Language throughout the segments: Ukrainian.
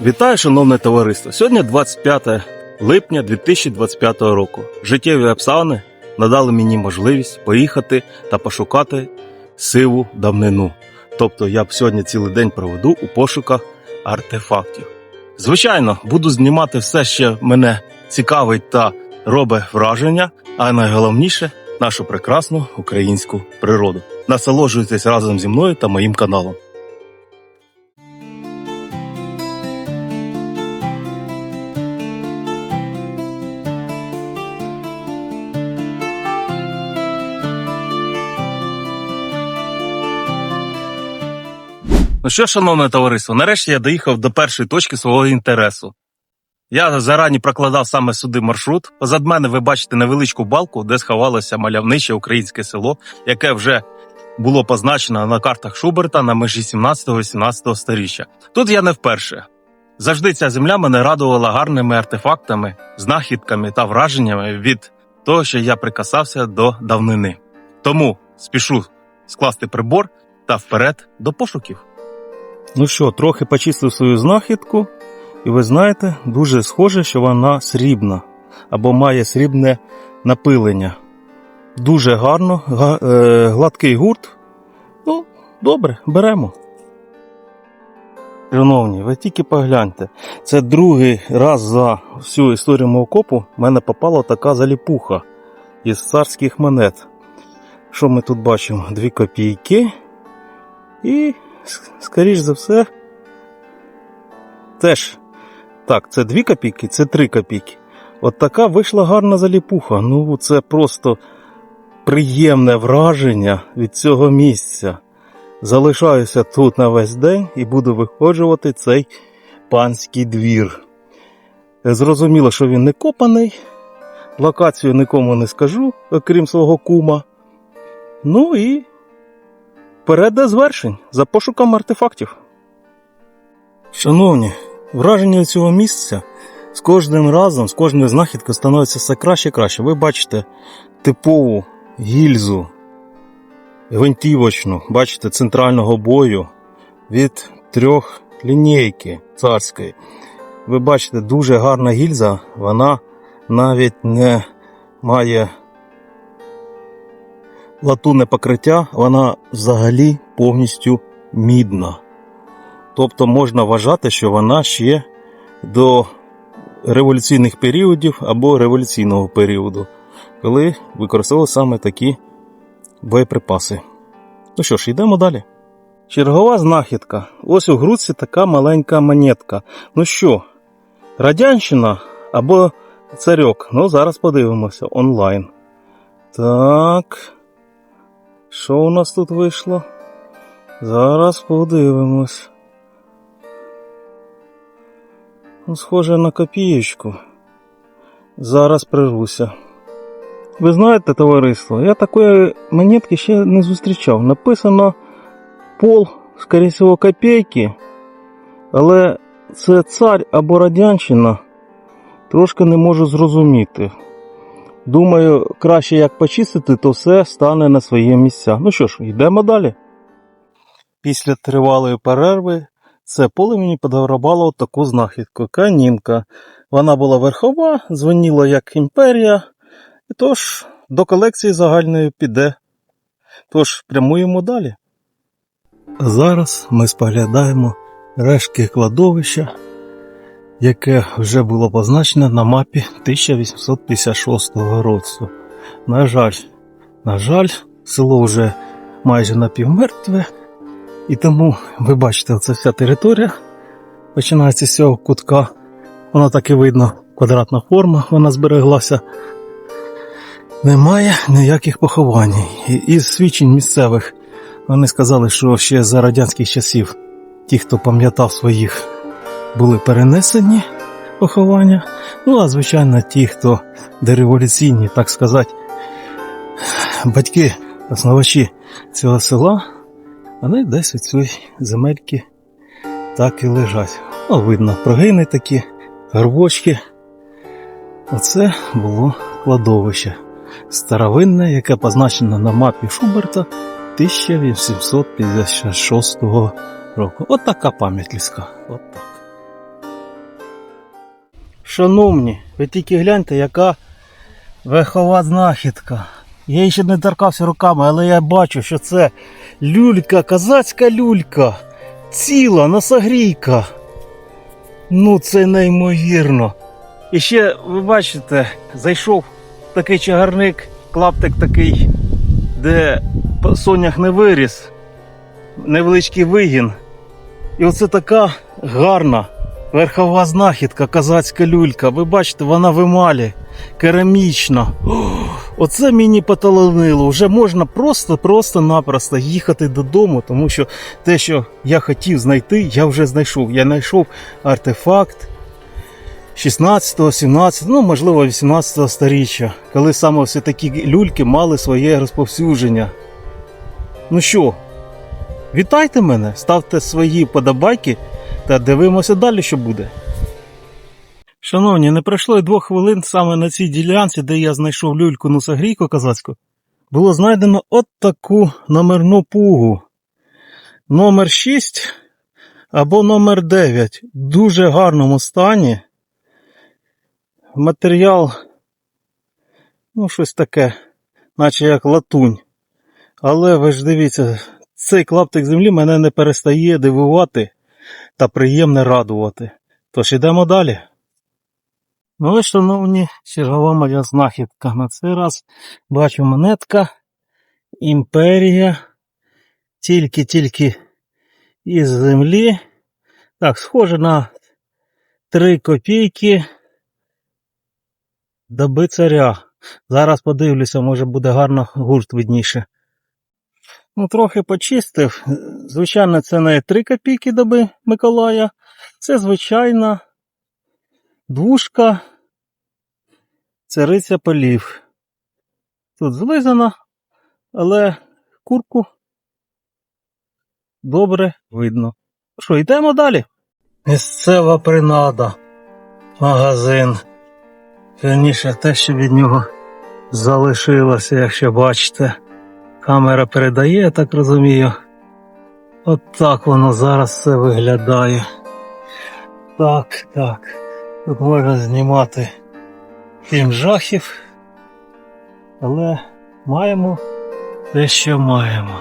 Вітаю, шановне товариство! Сьогодні 25 липня 2025 року. Життєві обставини надали мені можливість поїхати та пошукати сиву давнину. Тобто я б сьогодні цілий день проведу у пошуках артефактів. Звичайно, буду знімати все, що мене цікавить та робить враження, а найголовніше нашу прекрасну українську природу. Насолоджуйтесь разом зі мною та моїм каналом. Ну що, шановне товариство, нарешті я доїхав до першої точки свого інтересу. Я зарані прокладав саме сюди маршрут. Позад мене ви бачите невеличку балку, де сховалося мальовниче українське село, яке вже було позначено на картах Шуберта на межі 17-18 сторіччя. Тут я не вперше. Завжди ця земля мене радувала гарними артефактами, знахідками та враженнями від того, що я прикасався до давнини. Тому спішу скласти прибор та вперед до пошуків. Ну що, трохи почистив свою знахідку, і ви знаєте, дуже схоже, що вона срібна або має срібне напилення. Дуже гарно, га- е, гладкий гурт. Ну, добре, беремо. Шановні, ви тільки погляньте. Це другий раз за всю історію мого копу в мене попала така заліпуха із царських монет. Що ми тут бачимо? Дві копійки. І, скоріш за все, теж. Так, це дві копійки, це три копійки. От така вийшла гарна заліпуха. Ну, це просто приємне враження від цього місця. Залишаюся тут на весь день і буду виходжувати цей панський двір. Зрозуміло, що він не копаний. Локацію нікому не скажу, окрім свого кума. Ну і вперед до звершень за пошуком артефактів. Шановні, враження цього місця з кожним разом, з кожною знахідкою становиться все краще і краще. Ви бачите типову гільзу гвинтівочну, бачите, центрального бою від трьох лінійки царської. Ви бачите, дуже гарна гільза, вона навіть не має латунне покриття, вона взагалі повністю мідна. Тобто можна вважати, що вона ще до революційних періодів або революційного періоду, коли використовували саме такі боєприпаси. Ну що ж, йдемо далі. Чергова знахідка. Ось у грудці така маленька монетка. Ну що, радянщина або царьок? Ну, зараз подивимося онлайн. Так. Що у нас тут вийшло? Зараз подивимось. Ну, Схоже на копієчку. Зараз прирвуся. Ви знаєте, товариство, я такої монетки ще не зустрічав. Написано пол, скоріше копійки, але це цар або радянщина. Трошки не можу зрозуміти. Думаю, краще як почистити, то все стане на свої місця. Ну що ж, йдемо далі. Після тривалої перерви це поле мені подарувало таку знахідку. Канінка. Вона була верхова, дзвоніла як імперія. І тож до колекції загальної піде. Тож прямуємо далі. Зараз ми споглядаємо рештки кладовища, яке вже було позначено на мапі 1856 року. На жаль, на жаль, село вже майже напівмертве, і тому ви бачите, оця вся територія починається з цього кутка. Воно так і видно, квадратна форма, вона збереглася. Немає ніяких поховань. Із свідчень місцевих вони сказали, що ще за радянських часів ті, хто пам'ятав своїх, були перенесені поховання. Ну, а звичайно, ті, хто дореволюційні, так сказати, батьки, основачі цього села, вони десь у цій земельці так і лежать. Ну, видно, прогини такі, горбочки. Оце було кладовище старовинне, яке позначено на мапі Шуберта 1856 року. От така. От так. Шановні, ви тільки гляньте, яка верхова знахідка. Я її ще не торкався руками, але я бачу, що це люлька, козацька люлька, ціла носогрійка. Ну, це неймовірно. І ще, ви бачите, зайшов такий чагарник, клаптик такий, де сонях не виріс, невеличкий вигін. І оце така гарна верхова знахідка, козацька люлька. Ви бачите, вона в емалі, керамічна. Оце мені поталанило. Вже можна просто-просто-напросто їхати додому, тому що те, що я хотів знайти, я вже знайшов. Я знайшов артефакт 16, 17, ну можливо 18 сторіччя, коли саме все такі люльки мали своє розповсюдження. Ну що, вітайте мене, ставте свої подобайки та дивимося далі, що буде. Шановні, не пройшло й двох хвилин саме на цій ділянці, де я знайшов люльку носогрійку козацьку, було знайдено от таку номерну пугу. Номер 6 або номер 9 в дуже гарному стані. Матеріал, ну, щось таке, наче як латунь. Але ви ж дивіться, цей клаптик землі мене не перестає дивувати та приємно радувати. Тож ідемо далі. Ну ось, шановні, чергова моя знахідка. На цей раз бачу монетка Імперія. Тільки-тільки із землі. Так, схоже на 3 копійки доби царя. Зараз подивлюся, може буде гарно гурт видніше. Ну, трохи почистив. Звичайно, це не 3 копійки доби Миколая. Це звичайна двушка цариця полів. Тут злизана, але курку добре видно. Що, йдемо далі? Місцева принада. Магазин. Вірніше те, що від нього залишилося, якщо бачите. Камера передає, я так розумію. От так воно зараз все виглядає. Так, так. Тут можна знімати фільм жахів. Але маємо те, що маємо.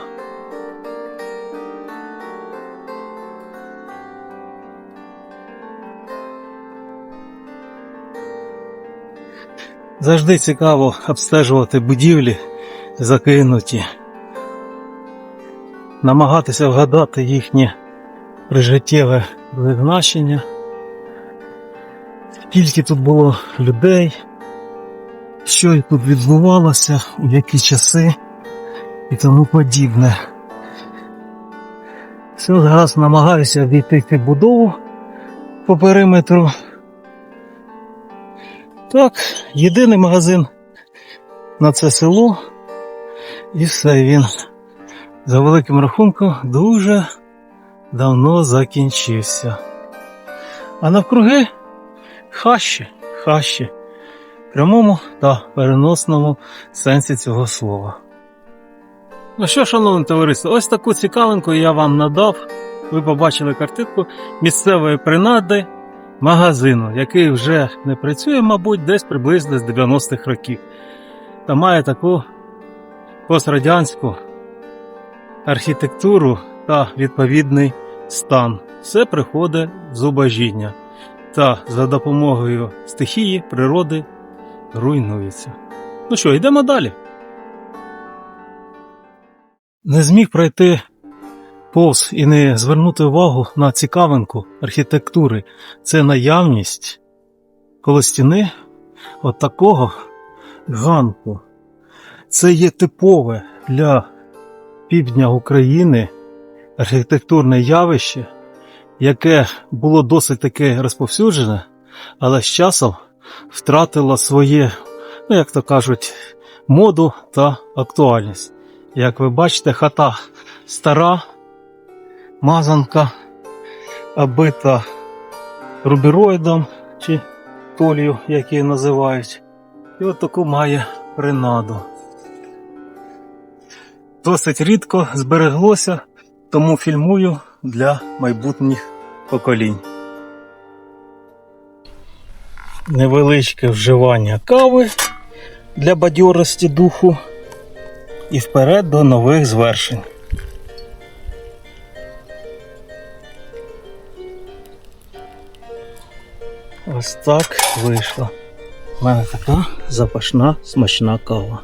Завжди цікаво обстежувати будівлі закинуті, намагатися вгадати їхнє прижиттєве призначення, скільки тут було людей, що тут відбувалося, у які часи і тому подібне. Все, зараз намагаюся обійти будову по периметру. Так, єдиний магазин на це село. І все він за великим рахунком дуже давно закінчився. А навкруги хащі, хащі, прямому та переносному сенсі цього слова. Ну що, шановне товариство, ось таку цікавинку я вам надав. Ви побачили картинку місцевої принади магазину, який вже не працює, мабуть, десь приблизно з 90-х років. Та має таку пострадянську архітектуру та відповідний стан. Все приходить в зубожіння та за допомогою стихії природи руйнується. Ну що, йдемо далі. Не зміг пройти повз і не звернути увагу на цікавинку архітектури. Це наявність коло стіни от такого ганку. Це є типове для півдня України архітектурне явище, яке було досить таке розповсюджене, але з часом втратило своє, ну як то кажуть, моду та актуальність. Як ви бачите, хата стара, мазанка, обита рубіроїдом чи толію, як її називають. І от таку має принаду. Досить рідко збереглося, тому фільмую для майбутніх поколінь. невеличке вживання кави для бадьорості духу і вперед до нових звершень. Ось так вийшло. У мене така запашна смачна кава.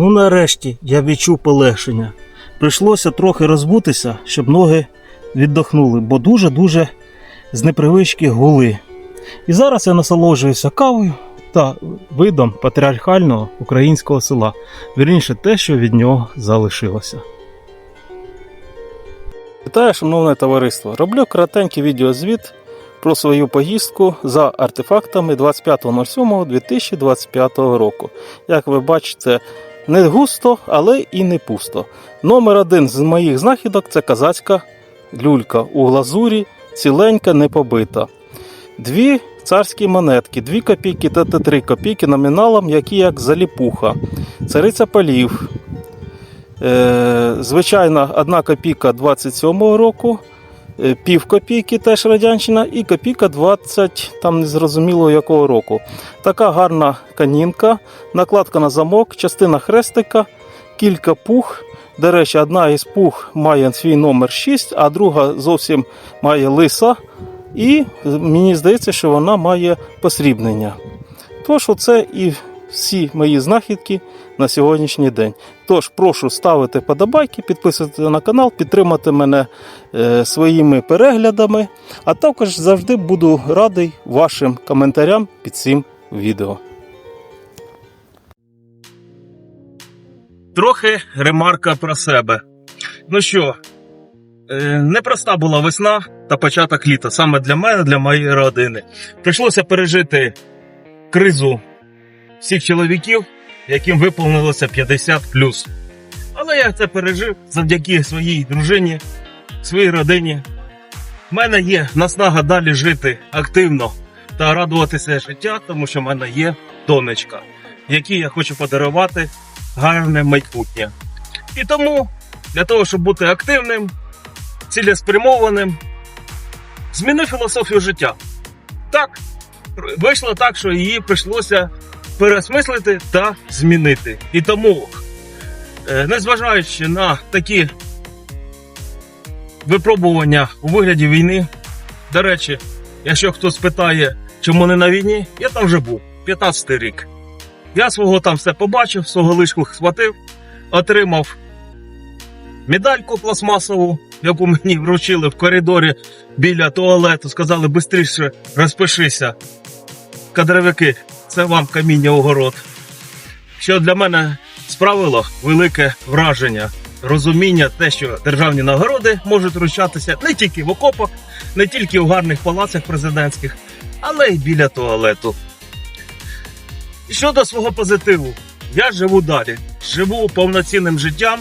Ну, нарешті я відчув полегшення. Прийшлося трохи розбутися, щоб ноги віддохнули, бо дуже-дуже з непривички гули. І зараз я насолоджуюся кавою та видом патріархального українського села. Вірніше те, що від нього залишилося. Вітаю, шановне товариство! Роблю коротенький відеозвіт про свою поїздку за артефактами 25.07.2025 року. Як ви бачите, не густо, але і не пусто. Номер один з моїх знахідок це казацька люлька у глазурі, ціленька, не побита. Дві царські монетки, 2 копійки та 3 копійки номіналом, які як заліпуха. Цариця полів. Е, звичайна 1 копійка 27-го року, пів копійки теж радянщина, і копійка 20, там незрозуміло якого року. Така гарна канінка, накладка на замок, частина хрестика, кілька пух. До речі, одна із пух має свій номер 6, а друга зовсім має лиса. І мені здається, що вона має посрібнення. Тож, оце і всі мої знахідки на сьогоднішній день. Тож, прошу ставити подобайки, підписувати на канал, підтримати мене е, своїми переглядами, а також завжди буду радий вашим коментарям під цим відео. Трохи ремарка про себе. Ну що, е, непроста була весна та початок літа саме для мене, для моєї родини. Прийшлося пережити кризу всіх чоловіків, яким виповнилося 50 Але я це пережив завдяки своїй дружині, своїй родині. У мене є наснага далі жити активно та радуватися життя, тому що в мене є донечка, якій я хочу подарувати гарне майбутнє. І тому для того, щоб бути активним, цілеспрямованим, змінив філософію життя. Так, вийшло так, що її прийшлося переосмислити та змінити. І тому, е, незважаючи на такі випробування у вигляді війни, до речі, якщо хтось питає, чому не на війні, я там вже був 15 й рік. Я свого там все побачив, свого лишку схватив, отримав медальку пластмасову, яку мені вручили в коридорі біля туалету. Сказали, швидше розпишися. Кадровики, це вам каміння у город. Що для мене справило велике враження, розуміння, те, що державні нагороди можуть вручатися не тільки в окопах, не тільки в гарних палацах президентських, але й біля туалету. Щодо свого позитиву, я живу далі, живу повноцінним життям,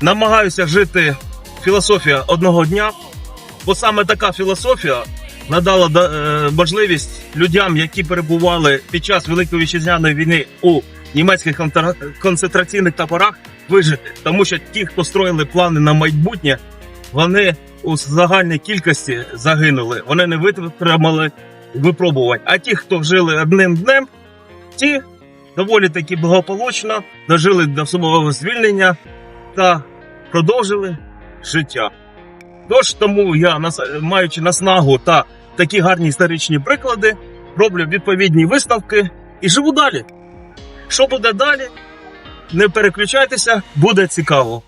намагаюся жити філософія одного дня, бо саме така філософія надала е, можливість людям, які перебували під час Великої вітчизняної війни у німецьких концентраційних таборах, вижити. Тому що ті, хто строїли плани на майбутнє, вони у загальній кількості загинули. Вони не витримали випробувань. А ті, хто жили одним днем, ті доволі таки благополучно дожили до свого звільнення та продовжили життя. Тож тому я, маючи наснагу та такі гарні історичні приклади, роблю відповідні виставки і живу далі. Що буде далі? Не переключайтеся, буде цікаво.